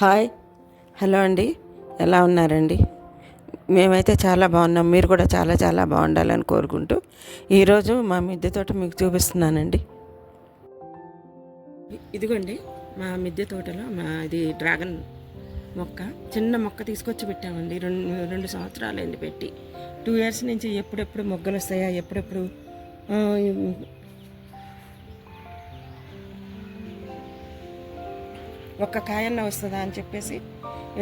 Hi. Hello అండి. ఎలా ఉన్నారండి? మేమైతే చాలా బాగున్నాం. మీరు కూడా చాలా చాలా బాగుండాలని కోరుకుంటూ ఈరోజు మా మిద్దె తోట మీకు చూపిస్తున్నానండి. ఇదిగోండి మా మిద్దె తోటలో మా ఇది డ్రాగన్ మొక్క చిన్న మొక్క తీసుకొచ్చి పెట్టామండి. రెండు రెండు సంవత్సరాలైంది పెట్టి. టూ ఇయర్స్ నుంచి ఎప్పుడెప్పుడు మొగ్గలు వస్తాయా ఎప్పుడెప్పుడు ఒక్క కాయన్న వస్తుందా అని చెప్పేసి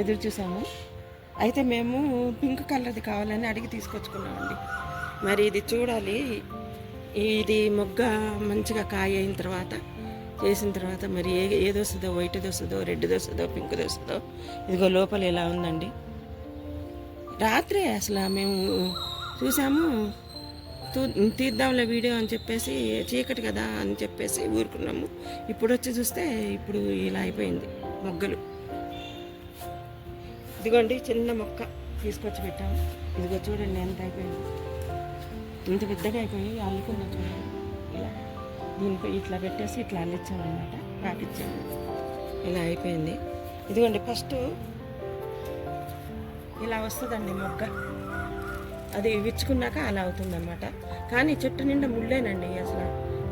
ఎదురు చూసాము. అయితే మేము పింక్ కలర్ది కావాలని అడిగి తీసుకొచ్చుకున్నామండి. మరి ఇది చూడాలి. ఇది మొగ్గ మంచిగా కాయ అయిన తర్వాత చేసిన తర్వాత మరి ఏ ఏది వస్తుందో వైట్ వస్తుందో రెడ్ వస్తుందో పింక్ వస్తుందో ఇదిగో లోపల ఎలా ఉందండి. రాత్రే అసలు మేము చూసాము. తీద్దాంలే వీడియో అని చెప్పేసి చీకటి కదా అని చెప్పేసి ఊరుకున్నాము. ఇప్పుడు వచ్చి చూస్తే ఇప్పుడు ఇలా అయిపోయింది మొగ్గలు. ఇదిగోండి చిన్న మొక్క తీసుకొచ్చి పెట్టాము. ఇదిగో చూడండి ఎంత అయిపోయింది. ఇంత పెద్దగా అయిపోయి అల్లుకున్నా చూడండి. ఇలా దీనిపై ఇట్లా పెట్టేసి ఇట్లా అల్లించామన్నమాట పాటించాము ఇలా అయిపోయింది. ఇదిగోండి ఫస్ట్ ఇలా వస్తుందండి మొగ్గ. అది విచ్చుకున్నాక అలా అవుతుందన్నమాట. కానీ చెట్టు నిండా ముళ్ళేనండి అసలు.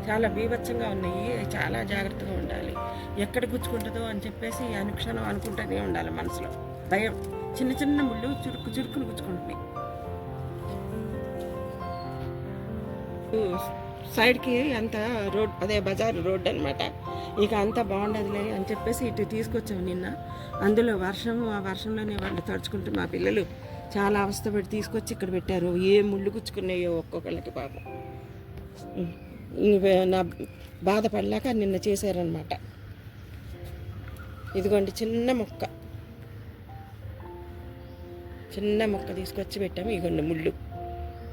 చాలా బీభత్సంగా ఉన్నాయి. చాలా జాగ్రత్తగా ఉండాలి. ఎక్కడ గుచ్చుకుంటుందో అని చెప్పేసి అనుక్షణం అనుకుంటూనే ఉండాలి మనసులో. భయం. చిన్న చిన్న ముళ్ళు చురుకు చురుకులు గుచ్చుకుంటున్నాయి. సైడ్కి అంత రోడ్ అదే బజార్ రోడ్ అనమాట ఇక అంతా బాగుండదులే అని చెప్పేసి ఇటు తీసుకొచ్చాము నిన్న. అందులో వర్షం ఆ వర్షంలోనే వాళ్ళు తడుచుకుంటూ మా పిల్లలు చాలా అవస్థపడి తీసుకొచ్చి ఇక్కడ పెట్టారు. ఏ ముళ్ళు గుచ్చుకున్నాయో ఒక్కొక్కళ్ళకి పాపం. నా బాధపడలేక నిన్న చేశారనమాట ఇదిగోండి చిన్న మొక్క. చిన్న మొక్క తీసుకొచ్చి పెట్టాము. ఇదిగోండి ముళ్ళు.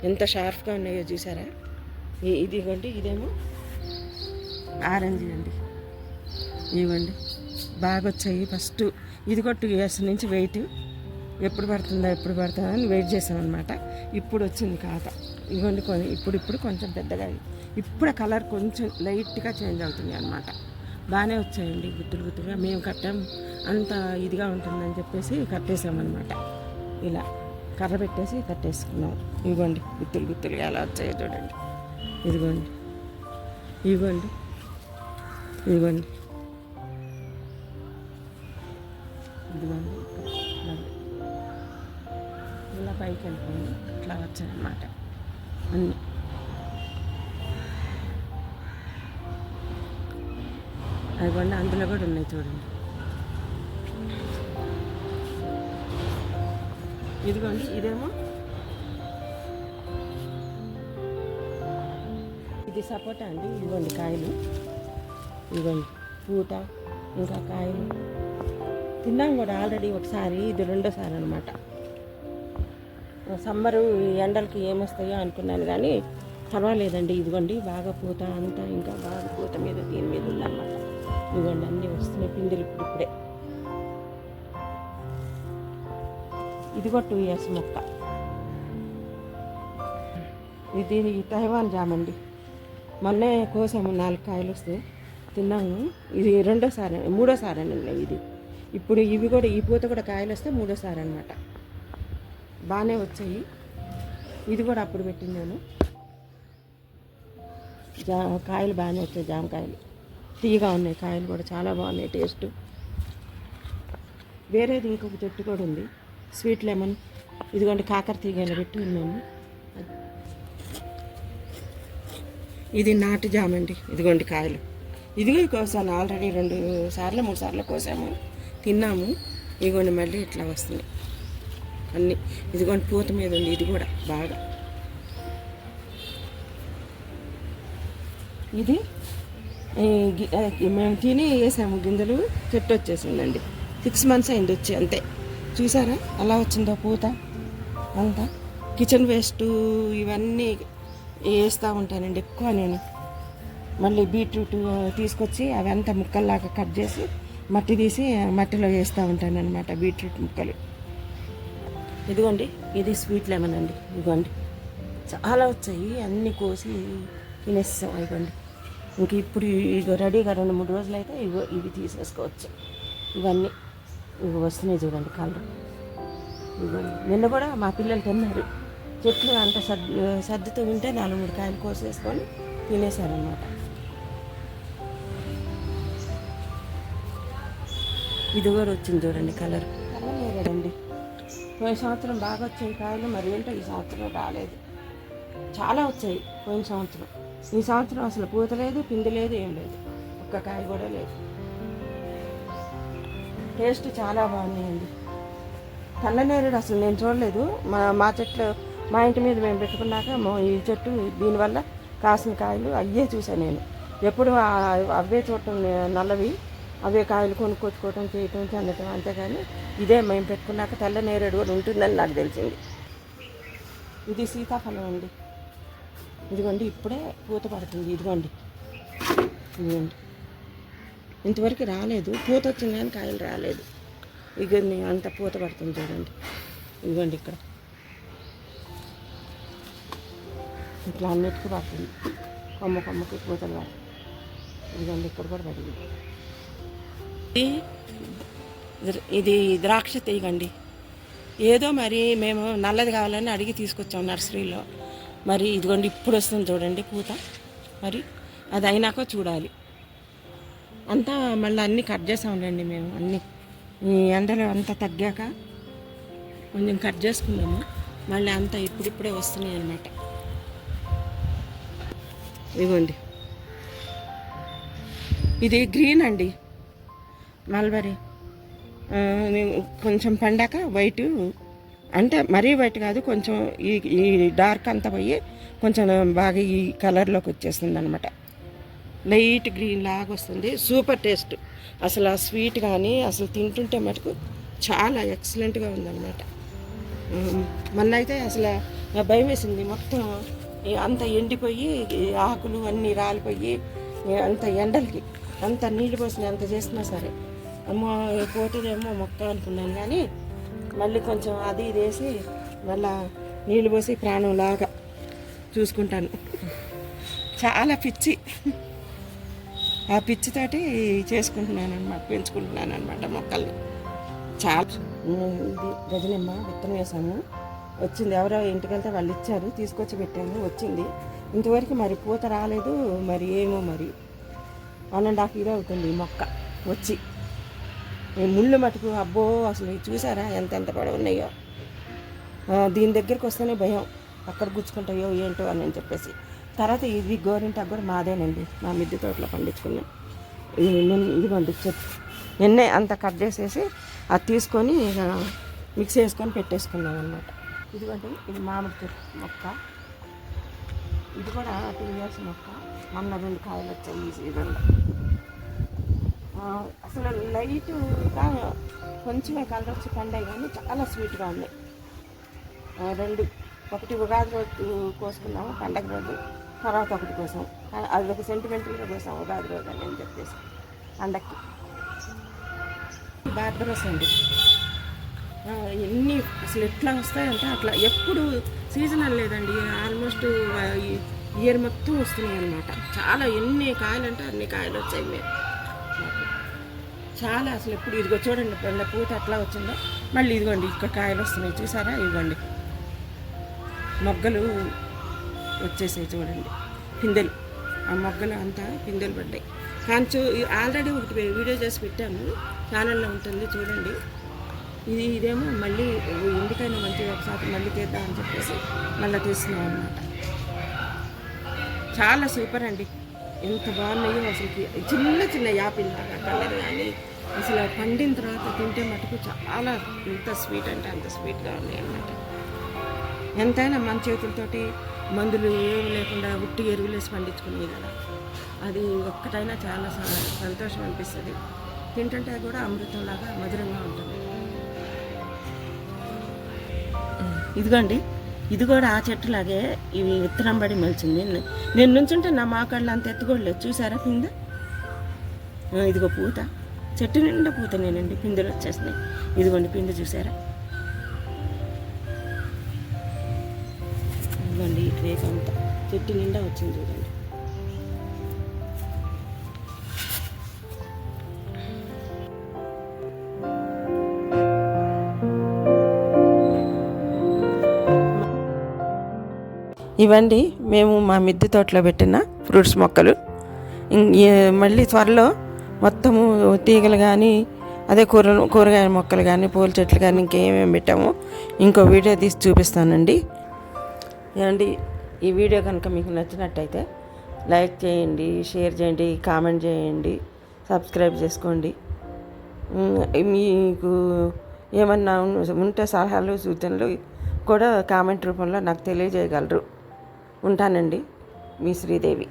ఎంత షార్ప్గా ఉన్నాయో చూసారా? ఇదిగోండి ఇదేమో ఆరెంజ్ అండి. ఇవ్వండి బాగా వచ్చాయి ఫస్ట్. ఇది కూడా టూ ఇయర్స్ నుంచి వెయిట్. ఎప్పుడు పడుతుందా ఎప్పుడు పడుతుందా అని వెయిట్ చేసామన్నమాట. ఇప్పుడు వచ్చింది కాత ఇవ్వండి కొన్ని ఇప్పుడు ఇప్పుడు కొంచెం పెద్దగా ఇప్పుడు కలర్ కొంచెం లైట్గా చేంజ్ అవుతుంది అనమాట బాగానే వచ్చాయండి గుత్తులు గుత్తులుగా. మేము కట్టాం అంత ఇదిగా ఉంటుందని చెప్పేసి కట్టేసామన్నమాట. ఇలా కర్ర పెట్టేసి కట్టేసుకున్నాం ఇవ్వండి గుత్తులు గుత్తులుగా ఎలా వచ్చాయో చూడండి. ఇదిగోండి. ఇవ్వండి. ఇదిగోండి. ఇదిగోండి. పైకి వెళ్ళిపోయింది ఇట్లా వచ్చాయన్నమాట అన్నీ అదిగోండి అందులో కూడా ఉన్నాయి చూడండి. ఇదిగోండి ఇదేమో? ఇది సపోటా అండి ఇదిగోండి కాయలు. ఇదిగోండి పూత ఇంకా కాయలు. తిన్నాం కూడా ఆల్రెడీ ఒకసారి ఇది రెండోసారి అనమాట సమ్మరు ఈ ఎండలకి ఏమొస్తాయో అనుకున్నాను కానీ పర్వాలేదండి ఇదిగోండి బాగా పూత అంతా ఇంకా బాగా పూత మీద దీని మీద ఉందన్నమాట. ఇదిగోండి అన్నీ వస్తున్నాయి పిందులు ఇప్పుడు ఇప్పుడే. ఇదిగో టూ ఇయర్స్ మొక్క. ఇది తైవాన్ జామ్ అండి. మొన్నే కోసాము నాలుగు కాయలు వస్తే తిన్నాము. ఇది రెండోసారి మూడోసారి అండి ఇది. ఇప్పుడు ఇవి కూడా ఈ పూత కూడా కాయలు వస్తే మూడోసారి అనమాట బాగానే వచ్చాయి. ఇది కూడా అప్పుడు పెట్టినాను జా కాయలు బాగానే వచ్చాయి జామకాయలు. తీయగా ఉన్నాయి కాయలు కూడా చాలా బాగున్నాయి టేస్ట్. వేరేది ఇంకొక చెట్టు కూడా ఉంది. Sweet lemon. ఇదిగోండి కాకర తీగలు పెట్టి ఉన్నాము ఇది నాటు జామ అండి. ఇదిగోండి కాయలు. ఇదిగో కోసాను ఆల్రెడీ రెండు సార్లు మూడు సార్లు కోసాము. తిన్నాము. ఇదిగోండి మళ్ళీ ఇట్లా వస్తుంది. అన్నీ. ఇదిగోండి పూత మీద ఉంది ఇది కూడా బాగా. ఇది మేము తిని వేసాము గింజలు చెట్టు వచ్చేసిందండి. సిక్స్ మంత్స్ అయింది వచ్చి అంతే. చూసారా? అలా వచ్చిందో పూత? అంతా. కిచెన్ వేస్ట్ ఇవన్నీ వేస్తూ ఉంటానండి ఎక్కువ నేను. మళ్ళీ బీట్రూట్ తీసుకొచ్చి అవి అంతా ముక్కల్లాగా కట్ చేసి మట్టి తీసి మట్టిలో వేస్తూ ఉంటాను అనమాట బీట్రూట్ ముక్కలు. ఇదిగోండి ఇది స్వీట్ లెమన్ అండి. ఇదిగోండి. చాలా వచ్చాయి అన్నీ కోసి తినేస్తాం ఇదిగోండి. ఇంక ఇప్పుడు ఇగో రెడీగా రెండు మూడు రోజులు అయితే ఇగో ఇవి తీసేసుకోవచ్చు. ఇవన్నీ ఇవి వస్తున్నాయి చూడండి కలర్. ఇదిగోండి. నిన్న కూడా మా పిల్లలు తిన్నారు. చెట్లు అంత సర్దు సర్దుతూ ఉంటే నాలుగు మూడు కాయలు కోసేసుకొని తినేశారనమాట ఇది కూడా వచ్చింది చూడండి కలర్. కలర్ లేదండి పోయిన సంవత్సరం బాగా వచ్చాయి కాయలు మరి ఏంటో ఈ సంవత్సరం రాలేదు. చాలా వచ్చాయి పోయిన సంవత్సరం. ఈ సంవత్సరం అసలు పూత లేదు పిండి లేదు ఏం లేదు. ఒక్క కాయ కూడా లేదు. టేస్ట్ చాలా బాగున్నాయండి. తెల్లనేరుడు అసలు నేను చూడలేదు. మా మా చెట్లు మా ఇంటి మీద మేము పెట్టుకున్నాక ఈ చెట్టు దీనివల్ల కాసిన కాయలు అయ్యే చూసాను నేను. ఎప్పుడు అవే చూడటం నల్లవి. అవే కాయలు కొనుక్కొచ్చుకోవటం చేయటం చెందటం అంతేగాని ఇదే మేము పెట్టుకున్నాక తెల్ల నేరేడు కూడా ఉంటుందని నాకు తెలిసింది. ఇది సీతాఫలం అండి. ఇదిగోండి ఇప్పుడే పూత పడుతుంది. ఇదిగోండి. ఇదిగోండి. ఇంతవరకు రాలేదు. పూత వచ్చింది కానీ కాయలు రాలేదు. ఇగోండి అంత పూత పడుతుంది చూడండి. ఇదిగోండి ఇక్కడ. ఇట్లా అన్నిటికీ పడుతుంది. కొమ్మ కొమ్మకి పూతలు పడుతుంది. ఇదిగోండి ఇక్కడ కూడా పడింది. ఇది- ద్రాక్ష తీగండి. ఏదో మరి మేము నల్లది కావాలని అడిగి తీసుకొచ్చాం నర్సరీలో. మరి ఇదిగోండి ఇప్పుడు వస్తుంది చూడండి పూత. మరి అది అయినాక చూడాలి. అంతా మళ్ళీ అన్నీ కట్ చేసాంలేండి మేము అన్నీ. ఈ ఎండలు అంతా తగ్గాక కొంచెం కట్ చేసుకున్నాము. మళ్ళీ అంతా ఇప్పుడిప్పుడే వస్తున్నాయి అన్నమాట. ఇదిగోండి. ఇది గ్రీన్ అండి. మల్బరీ. కొంచెం పండాక వైట్ అంటే మరీ వైట్ కాదు కొంచెం ఈ ఈ డార్క్ అంతా పోయి కొంచెం బాగా ఈ కలర్లోకి వచ్చేస్తుంది అనమాట లైట్ గ్రీన్ లాగా వస్తుంది సూపర్ టేస్ట్. అసలు ఆ స్వీట్ కానీ అసలు తింటుంటే మటుకు చాలా ఎక్సలెంట్గా ఉందన్నమాట. మొన్న అయితే అసలు భయం వేసింది. మొత్తం అంత ఎండిపోయి ఆకులు అన్నీ రాలిపోయి అంత ఎండలకి అంత నీళ్ళు పోసిన అంత చేసినా సరే. అమ్మో పోతుందేమో మొక్క అనుకున్నాను కానీ మళ్ళీ కొంచెం అది ఇది వేసి మళ్ళా నీళ్ళు పోసి ప్రాణం లాగా చూసుకుంటాను. చాలా పిచ్చి. ఆ పిచ్చితోటి చేసుకుంటున్నాను అనమాట పెంచుకుంటున్నాను అనమాట మొక్కల్ని. చాలా ఇది గజనిమ్మ విత్తనం వేసాము వచ్చింది ఎవరో ఇంటికి వెళ్తే వాళ్ళు ఇచ్చారు తీసుకొచ్చి పెట్టాను వచ్చింది. ఇంతవరకు మరి పూత రాలేదు మరి ఏమో మరి. వన్ అండ్ హాఫ్ ఇయర్ అవుతుంది మొక్క వచ్చి. ముళ్ళు మటుకు అబ్బో అసలు ఇది చూసారా? ఎంత ఎంత పొడవు ఉన్నాయో. దీని దగ్గరికి వస్తేనే భయం. అక్కడ గుచ్చుకుంటాయో ఏంటో అని చెప్పేసి. తర్వాత ఇది గోరింటాకు కూడా మాదేనండి. మా మిద్దె తోటలో పండించుకున్నాం. ఇది నిన్న ఇదిగోండి చెట్టు. నిన్నే అంత కట్ చేసేసి అది తీసుకొని మిక్స్ చేసుకొని పెట్టేసుకున్నాం అనమాట ఇదిగోండి ఇది మామిడి చెట్టు మొక్క. ఇది కూడా టూ ఇయర్స్ మొక్క. మొన్న రెండు కాయలు వచ్చాయి ఈ సీజన్లో. అసలు లైట్గా కొంచెమే కలర్ వచ్చి పండాయి కానీ చాలా స్వీట్గా ఉన్నాయి. రెండు. ఒకటి ఉగాది రోజు కోసుకున్నాము పండగ రోజు. తర్వాత ఒకటి కోసం అది ఒక సెంటిమెంటల్గా కోసం ఉగాది రోజు అని అని చెప్పేసి పండక్కి. బార్బరస్ అండి. ఎన్ని అసలు ఎట్లా వస్తాయంటే అట్లా. ఎప్పుడు సీజనల్ లేదండి. ఆల్మోస్ట్ ఇయర్ మొత్తం వస్తున్నాయి అనమాట చాలా ఎన్ని కాయలు అంటే అన్ని కాయలు వచ్చాయి. మేము చాలా అసలు ఎప్పుడు ఇదిగో చూడండి పండ పూత అట్లా వచ్చిందో. మళ్ళీ ఇదిగోండి ఇక్కడ కాయలు వస్తున్నాయి చూసారా? ఇదిగోండి. మొగ్గలు వచ్చేసాయి చూడండి. పిందెలు. ఆ మొగ్గలు అంతా పిందెలు పడ్డాయి. కానీ చూ ఆల్రెడీ ఒకటి వీడియో చేసి పెట్టాము. ఛానల్లో ఉంటుంది చూడండి. ఇది ఇదేమో మళ్ళీ ఎందుకైనా మంచిగా ఒకసారి మళ్ళీ తీద్దామని చెప్పేసి మళ్ళీ తీస్తున్నాం అనమాట చాలా సూపర్ అండి. ఎంత బాగున్నాయో అసలుకి చిన్న చిన్న యాపిల్ లాగా కలర్ కానీ. అసలు పండిన తర్వాత తింటే మటుకు చాలా ఎంత స్వీట్ అంటే అంత స్వీట్గా ఉన్నాయి అన్నమాట. ఎంతైనా మన చేతులతోటి మందులు ఏమి లేకుండా ఉట్టి ఎరువులేసి పండించుకునేవి కదా. అది ఒక్కటైనా చాలా స- సంతోషం అనిపిస్తుంది. తింటుంటే కూడా అమృతంలాగా మధురంగా ఉంటుంది. ఇదిగోండి. ఇది కూడా ఆ చెట్టులాగే ఇవి విత్తనం పడి మలిచింది నేను నుంచుంటే నా మాకాళ్ళు అంత ఎత్తుకోలేదు చూసారా కింద ఇదిగో పూత. చెట్టు నిండా పూత నేనండి పిందెలు వచ్చేసినాయి. ఇదిగోండి పిందె చూసారా? ఇదిగోండి ఈ అంతా. చెట్టు నిండా వచ్చింది చూడండి. ఇవండి మేము మా మిద్దె తోటలో పెట్టిన ఫ్రూట్స్ మొక్కలు. మళ్ళీ త్వరలో మొత్తము తీగలు కానీ అదే కూర కూరగాయల మొక్కలు కానీ పూల చెట్లు కానీ ఇంకేమేమి పెట్టామో ఇంకో వీడియో తీసి చూపిస్తానండి. ఏమండి ఈ వీడియో కనుక మీకు నచ్చినట్టయితే లైక్ చేయండి షేర్ చేయండి కామెంట్ చేయండి సబ్స్క్రైబ్ చేసుకోండి. మీకు ఏమన్నా ఉంటే సలహాలు సూచనలు కూడా కామెంట్ రూపంలో నాకు తెలియజేయగలరు. ఉంటానండి మీ శ్రీదేవి.